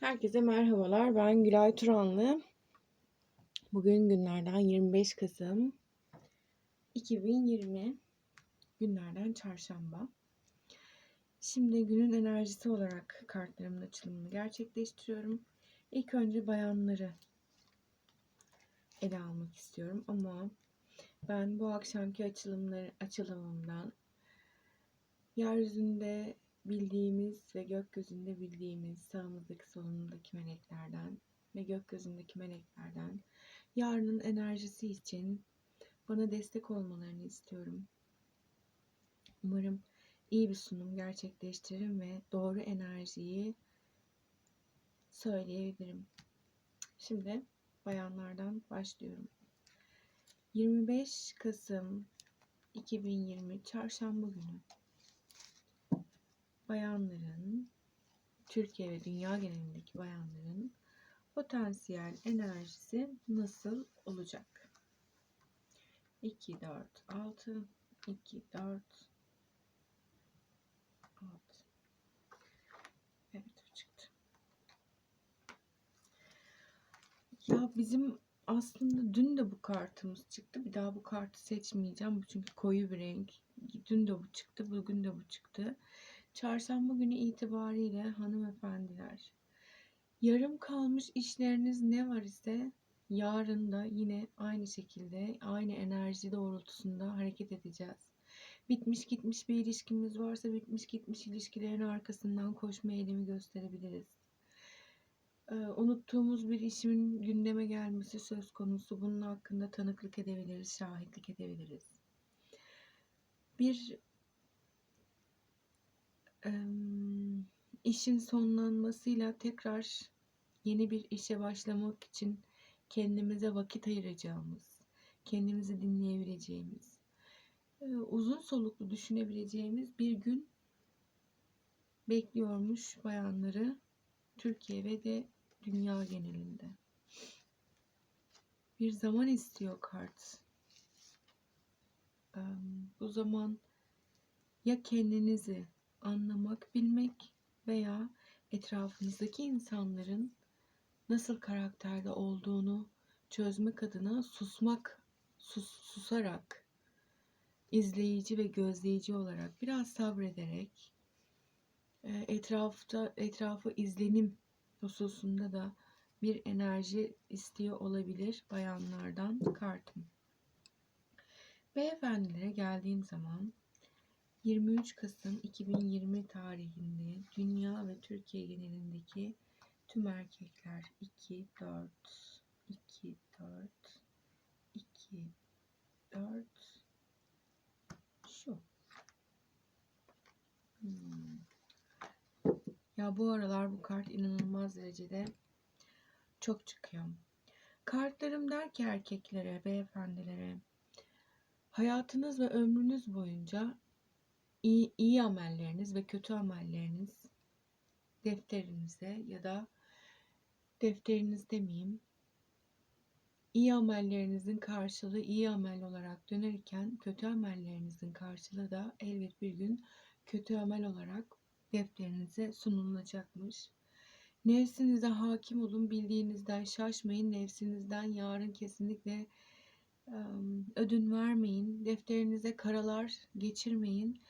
Herkese merhabalar. Ben Gülay Turanlı. Bugün günlerden 25 Kasım 2020 günlerden çarşamba. Şimdi günün enerjisi olarak kartlarımın açılımını gerçekleştiriyorum. İlk önce bayanları ele almak istiyorum ama ben bu akşamki açılımları açılımımdan yeryüzünde bildiğimiz ve gökyüzünde bildiğimiz sağımızdaki solumuzdaki meleklerden ve gökyüzündeki meleklerden yarının enerjisi için bana destek olmalarını istiyorum. Umarım iyi bir sunum gerçekleştiririm ve doğru enerjiyi söyleyebilirim. Şimdi bayanlardan başlıyorum. 25 Kasım 2020 Çarşamba günü bayanların Türkiye ve dünya genelindeki bayanların potansiyel enerjisi nasıl olacak? 2 4 6 2 4 6 Evet o çıktı. Ya bizim aslında dün de bu kartımız çıktı. Bir daha bu kartı seçmeyeceğim. Bu çünkü koyu bir renk. Dün de bu çıktı. Bugün de bu çıktı. Çarşamba günü itibariyle hanımefendiler yarım kalmış işleriniz ne var ise yarın da yine aynı şekilde aynı enerji doğrultusunda hareket edeceğiz. Bitmiş gitmiş bir ilişkimiz varsa bitmiş gitmiş ilişkilerin arkasından koşma eylemi gösterebiliriz. Ee, unuttuğumuz bir işin gündeme gelmesi söz konusu. Bunun hakkında tanıklık edebiliriz, şahitlik edebiliriz. Bir işin sonlanmasıyla tekrar yeni bir işe başlamak için kendimize vakit ayıracağımız, kendimizi dinleyebileceğimiz, uzun soluklu düşünebileceğimiz bir gün bekliyormuş bayanları Türkiye ve de dünya genelinde. Bir zaman istiyor kart. Bu zaman ya kendinizi anlamak, bilmek veya etrafınızdaki insanların nasıl karakterde olduğunu çözmek adına susmak, sus, susarak, izleyici ve gözleyici olarak biraz sabrederek e, etrafta etrafı izlenim hususunda da bir enerji istiyor olabilir bayanlardan kartım. Beyefendilere geldiğim zaman 23 Kasım 2020 tarihinde dünya ve Türkiye genelindeki tüm erkekler 2 4 2 4 2 4 şu. Hmm. Ya bu aralar bu kart inanılmaz derecede çok çıkıyor. Kartlarım der ki erkeklere, beyefendilere hayatınız ve ömrünüz boyunca iyi, iyi amelleriniz ve kötü amelleriniz defterinize ya da defteriniz demeyeyim iyi amellerinizin karşılığı iyi amel olarak dönerken kötü amellerinizin karşılığı da elbet bir gün kötü amel olarak defterinize sunulacakmış. Nefsinize hakim olun, bildiğinizden şaşmayın, nefsinizden yarın kesinlikle ödün vermeyin, defterinize karalar geçirmeyin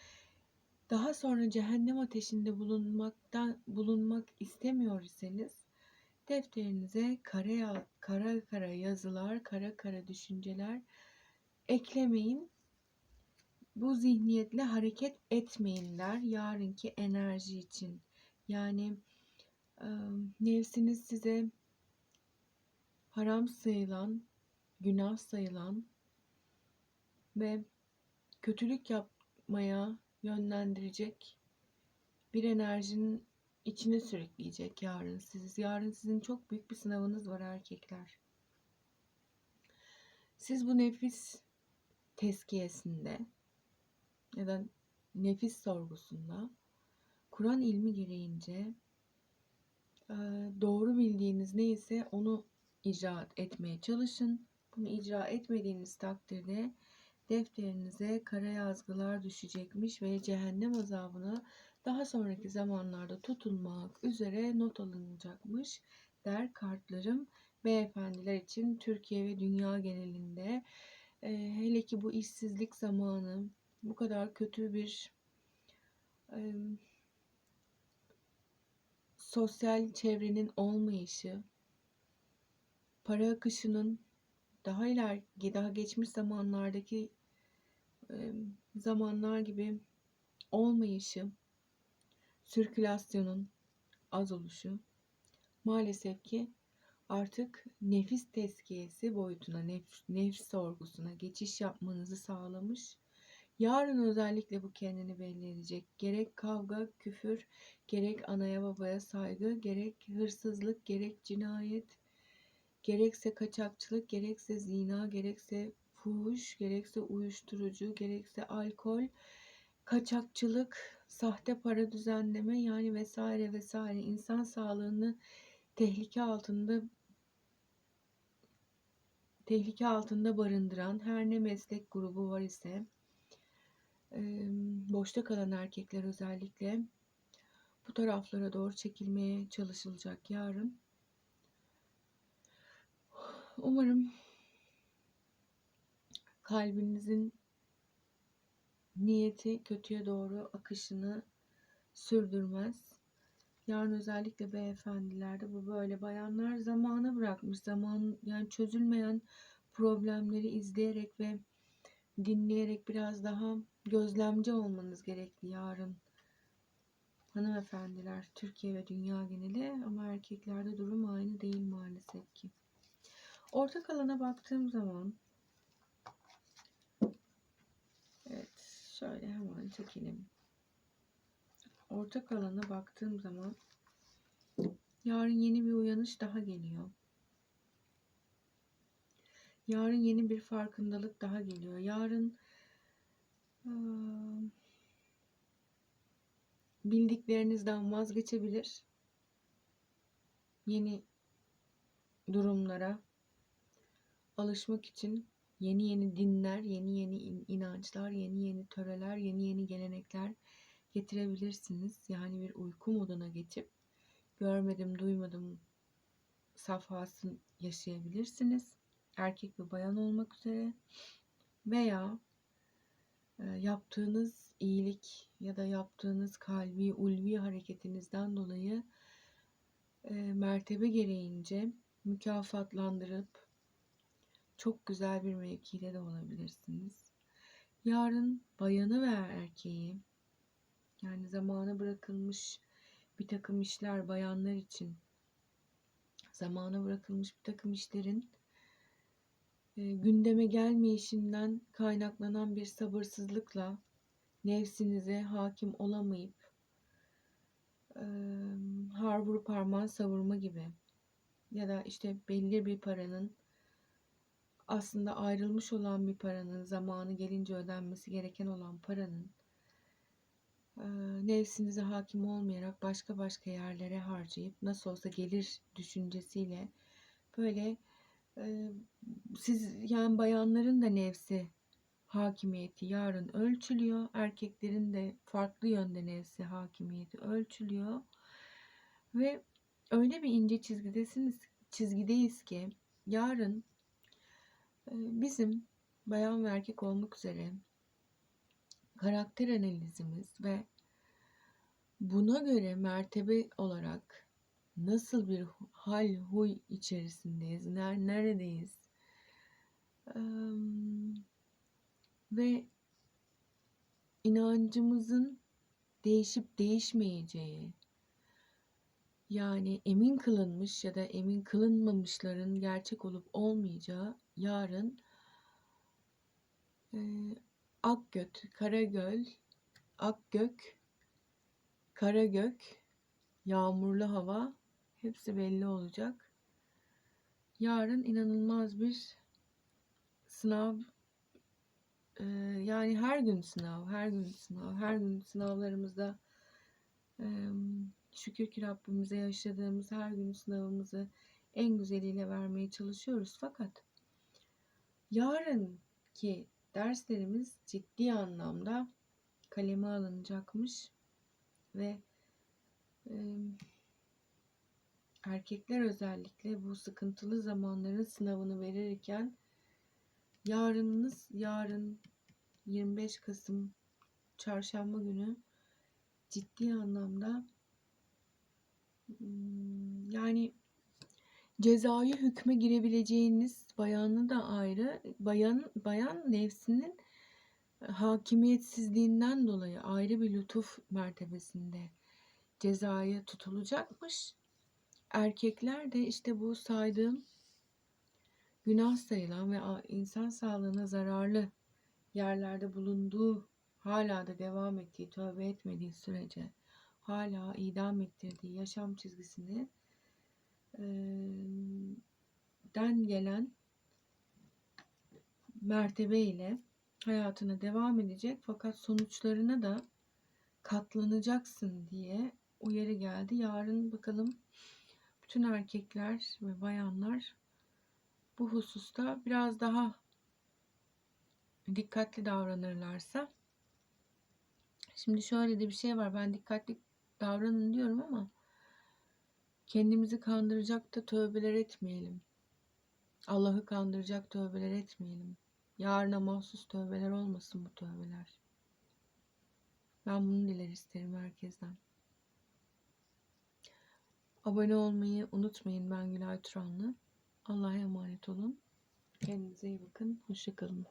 daha sonra cehennem ateşinde bulunmaktan bulunmak istemiyor iseniz defterinize kara kara kara yazılar, kara kara düşünceler eklemeyin. Bu zihniyetle hareket etmeyinler yarınki enerji için. Yani e, nefsiniz size haram sayılan, günah sayılan ve kötülük yapmaya yönlendirecek bir enerjinin içine sürükleyecek yarın siz. Yarın sizin çok büyük bir sınavınız var erkekler. Siz bu nefis tezkiyesinde ya da nefis sorgusunda Kur'an ilmi gereğince doğru bildiğiniz neyse onu icra etmeye çalışın. Bunu icra etmediğiniz takdirde defterinize kara yazgılar düşecekmiş ve cehennem azabına daha sonraki zamanlarda tutulmak üzere not alınacakmış der kartlarım. Beyefendiler için Türkiye ve dünya genelinde e, hele ki bu işsizlik zamanı bu kadar kötü bir e, sosyal çevrenin olmayışı, para akışının daha iler daha geçmiş zamanlardaki zamanlar gibi olmayışı, sirkülasyonun az oluşu maalesef ki artık nefis tezkiyesi boyutuna, nef nefs sorgusuna geçiş yapmanızı sağlamış. Yarın özellikle bu kendini belli edecek. Gerek kavga, küfür, gerek anaya babaya saygı, gerek hırsızlık, gerek cinayet, gerekse kaçakçılık, gerekse zina, gerekse fuhuş, gerekse uyuşturucu, gerekse alkol, kaçakçılık, sahte para düzenleme yani vesaire vesaire insan sağlığını tehlike altında tehlike altında barındıran her ne meslek grubu var ise boşta kalan erkekler özellikle bu taraflara doğru çekilmeye çalışılacak yarın. Umarım kalbinizin niyeti kötüye doğru akışını sürdürmez. Yarın özellikle beyefendilerde bu böyle bayanlar zamana bırakmış. Zaman yani çözülmeyen problemleri izleyerek ve dinleyerek biraz daha gözlemci olmanız gerekli yarın. Hanımefendiler Türkiye ve dünya geneli ama erkeklerde durum aynı değil maalesef ki. Ortak alana baktığım zaman Evet şöyle hemen çekelim. Ortak alana baktığım zaman yarın yeni bir uyanış daha geliyor. Yarın yeni bir farkındalık daha geliyor. Yarın ıı, bildiklerinizden vazgeçebilir. Yeni durumlara alışmak için yeni yeni dinler, yeni yeni inançlar, yeni yeni töreler, yeni yeni gelenekler getirebilirsiniz. Yani bir uyku moduna geçip görmedim, duymadım safhasını yaşayabilirsiniz. Erkek ve bayan olmak üzere veya e, yaptığınız iyilik ya da yaptığınız kalbi, ulvi hareketinizden dolayı e, mertebe gereğince mükafatlandırıp çok güzel bir mevkide de olabilirsiniz. Yarın bayanı ve erkeği yani zamana bırakılmış bir takım işler bayanlar için zamana bırakılmış bir takım işlerin e, gündeme gelmeyişinden kaynaklanan bir sabırsızlıkla nefsinize hakim olamayıp e, har vurup parmağı savurma gibi ya da işte belli bir paranın aslında ayrılmış olan bir paranın zamanı gelince ödenmesi gereken olan paranın nefsinize hakim olmayarak başka başka yerlere harcayıp nasıl olsa gelir düşüncesiyle böyle siz yani bayanların da nefsi hakimiyeti yarın ölçülüyor. Erkeklerin de farklı yönde nefsi hakimiyeti ölçülüyor. Ve öyle bir ince çizgidesiniz, çizgideyiz ki yarın bizim bayan ve erkek olmak üzere karakter analizimiz ve buna göre mertebe olarak nasıl bir hal huy içerisindeyiz, neredeyiz? Ve inancımızın değişip değişmeyeceği yani emin kılınmış ya da emin kılınmamışların gerçek olup olmayacağı yarın e, Akgöt, Karagöl, Akgök, Karagök, yağmurlu hava hepsi belli olacak. Yarın inanılmaz bir sınav yani her gün sınav, her gün sınav, her gün sınavlarımızda şükür ki Rabbimize yaşadığımız her gün sınavımızı en güzeliyle vermeye çalışıyoruz. Fakat yarınki derslerimiz ciddi anlamda kaleme alınacakmış. ve e, erkekler özellikle bu sıkıntılı zamanların sınavını verirken yarınınız yarın 25 Kasım çarşamba günü ciddi anlamda yani cezai hükme girebileceğiniz bayanı da ayrı bayan bayan nefsinin hakimiyetsizliğinden dolayı ayrı bir lütuf mertebesinde cezaya tutulacakmış. Erkekler de işte bu saydığım günah sayılan ve insan sağlığına zararlı yerlerde bulunduğu hala da devam ettiği, tövbe etmediği sürece hala idam ettirdiği yaşam çizgisini den gelen mertebe ile hayatına devam edecek. Fakat sonuçlarına da katlanacaksın diye uyarı geldi. Yarın bakalım bütün erkekler ve bayanlar bu hususta biraz daha dikkatli davranırlarsa. Şimdi şöyle de bir şey var. Ben dikkatli davranın diyorum ama kendimizi kandıracak da tövbeler etmeyelim. Allah'ı kandıracak tövbeler etmeyelim. Yarına mahsus tövbeler olmasın bu tövbeler. Ben bunu diler isterim herkesten. Abone olmayı unutmayın. Ben Gülay Turanlı. Allah'a emanet olun. Kendinize iyi bakın. Hoşçakalın.